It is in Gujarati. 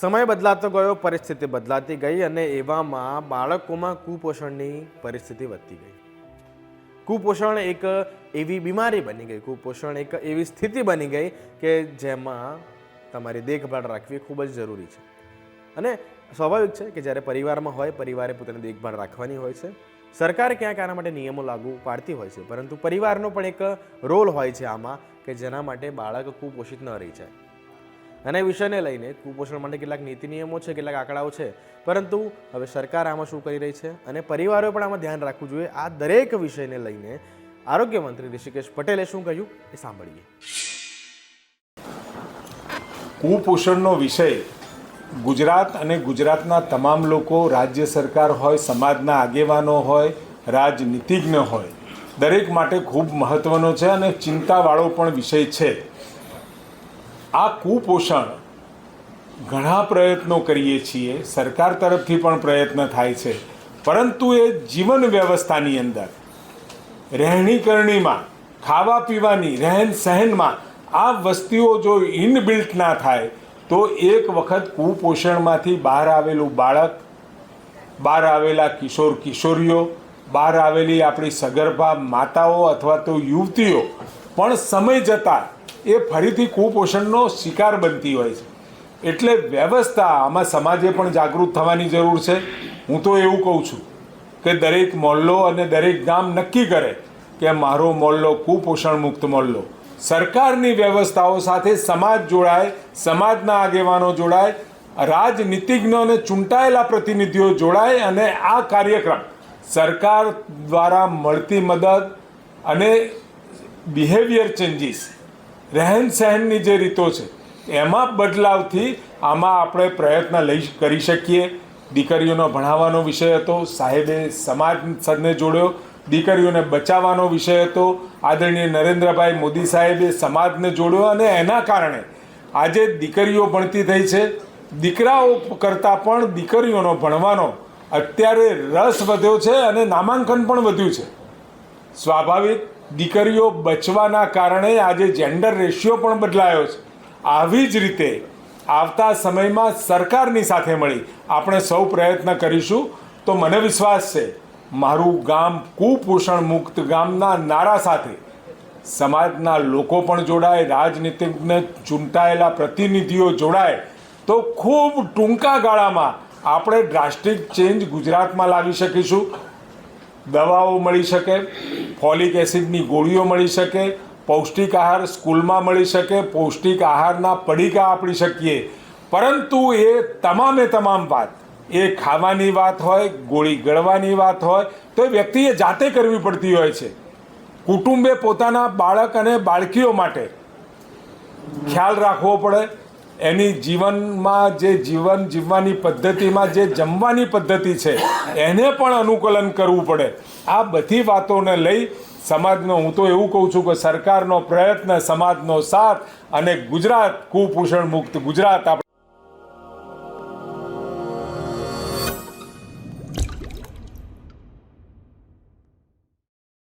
સમય બદલાતો ગયો, પરિસ્થિતિ બદલાતી ગઈ અને એવામાં બાળકોમાં કુપોષણની પરિસ્થિતિ વધતી ગઈ. કુપોષણ એક એવી બીમારી બની ગઈ, કુપોષણ એક એવી સ્થિતિ બની ગઈ કે જેમાં તમારી દેખભાળ રાખવી ખૂબ જ જરૂરી છે. અને સ્વાભાવિક છે કે જ્યારે પરિવારમાં હોય, પરિવારે પોતાની દેખભાળ રાખવાની હોય છે. સરકાર ક્યાંક આના માટે નિયમો લાગુ પાડતી હોય છે, પરંતુ પરિવારનો પણ એક રોલ હોય છે આમાં કે જેના માટે બાળક કુપોષિત ન રહી જાય. અને વિષયને લઈને કુપોષણ માટે કેટલાક નીતિ નિયમો છે, કેટલાક આંકડાઓ છે. પરંતુ હવે સરકાર આમાં શું કરી રહી છે અને પરિવારોએ પણ આમાં ધ્યાન રાખવું જોઈએ. આ દરેક વિષયને લઈને આરોગ્ય મંત્રી ઋષિકેશ પટેલે શું કહ્યું એ સાંભળીએ. કુપોષણનો વિષય ગુજરાત અને ગુજરાતના તમામ લોકો, રાજ્ય સરકાર હોય, સમાજના આગેવાનો હોય, રાજનીતિજ્ઞ હોય, દરેક માટે ખૂબ મહત્વનો છે અને ચિંતાવાળો પણ વિષય છે. આ કુપોષણ ઘણા પ્રયત્નો કરીએ છીએ, સરકાર તરફથી પણ પ્રયત્ન થાય છે, પરંતુ એ જીવન વ્યવસ્થાની અંદર રહેણી કરણીમાં ખાવા પીવાની, રહેન સહેનમાં આ વસ્તુઓ જો ઇનબિલ્ટ ના થાય, તો એક વખત કુપોષણમાંથી બહાર આવેલું બાળક, બહાર આવેલા કિશોર કિશોરીઓ, બહાર આવેલી આપણી સગર્ભા માતાઓ અથવા તો યુવતીઓ પણ સમય જતાં એ ફરીથી કુપોષણનો શિકાર બનતી હોય છે. એટલે વ્યવસ્થા આમાં સમાજે પણ જાગૃત થવાની જરૂર છે. હું તો એવું કહું છું કે દરેક મોહલ્લો અને દરેક ગામ નક્કી કરે કે મારો મોહલ્લો કુપોષણ મુક્ત મોહલ્લો સરકારની વ્યવસ્થાઓ સાથે સમાજ જોડાય, સમાજના આગેવાનો જોડાય, રાજનીતિજ્ઞો અને ચૂંટાયેલા પ્રતિનિધિઓ જોડાય અને આ કાર્યક્રમ સરકાર દ્વારા મળતી મદદ અને બિહેવિયર ચેન્જીસ રહેન સહેનની જે રીતો છે, એમાં બદલાવથી આમાં આપણે પ્રયત્ન લઈ કરી શકીએ. દીકરીઓનો ભણાવવાનો વિષય હતો, સાહેબે સમાજ સદને જોડ્યો, દીકરીઓને બચાવવાનો વિષય હતો, આદરણીય નરેન્દ્રભાઈ મોદી સાહેબે સમાજને જોડ્યો અને એના કારણે આજે દીકરીઓ ભણતી થઈ છે. દીકરાઓ કરતાં પણ દીકરીઓનો ભણવાનો અત્યારે રસ વધ્યો છે અને નામાંકન પણ વધ્યું છે. સ્વાભાવિક દીકરીઓ બચવાના કારણે આજે જેન્ડર રેશિયો પણ બદલાયો છે. આવી જ રીતે આવતા સમયમાં સરકારની સાથે મળી આપણે સૌ પ્રયત્ન કરીશું. તો મને વિશ્વાસ છે, મારું ગામ કુપોષણ મુક્ત ગામના નારા સાથે સમાજના લોકો પણ જોડાય, રાજનીતિજ્ઞ ચૂંટાયેલા પ્રતિનિધિઓ જોડાય. તો ખૂબ ટૂંકા ગાળામાં આપણે ડ્રાસ્ટિક ચેન્જ ગુજરાતમાં લાવી શકીશું. દવાઓ મળી શકે ફોલિક એસિડની ગોળીઓ મળી શકે, પૌષ્ટિક આહાર સ્કૂલમાં મળી શકે, પૌષ્ટિક આહારના પડીકા આપી શકીએ. પરંતુ એ તમામે તમામ વાત. એ ખાવાની વાત હોય, ગોળી ગળવાની વાત હોય, તો એ વ્યક્તિએ જાતે કરવી પડતી હોય છે. કુટુંબે પોતાના બાળક અને બાળકીઓ માટે ખ્યાલ રાખવો પડે. એની જીવનમાં જે જીવન જીવવાની પદ્ધતિમાં જે જમવાની પદ્ધતિ છે, એને પણ અનુકૂલન કરવું પડે. આ બધી વાતોને લઈ સમાજનો, હું તો એવું કહું છું કે સરકારનો પ્રયત્ન, સમાજનો સાથ અને ગુજરાત કુપોષણ મુક્ત ગુજરાત આપણે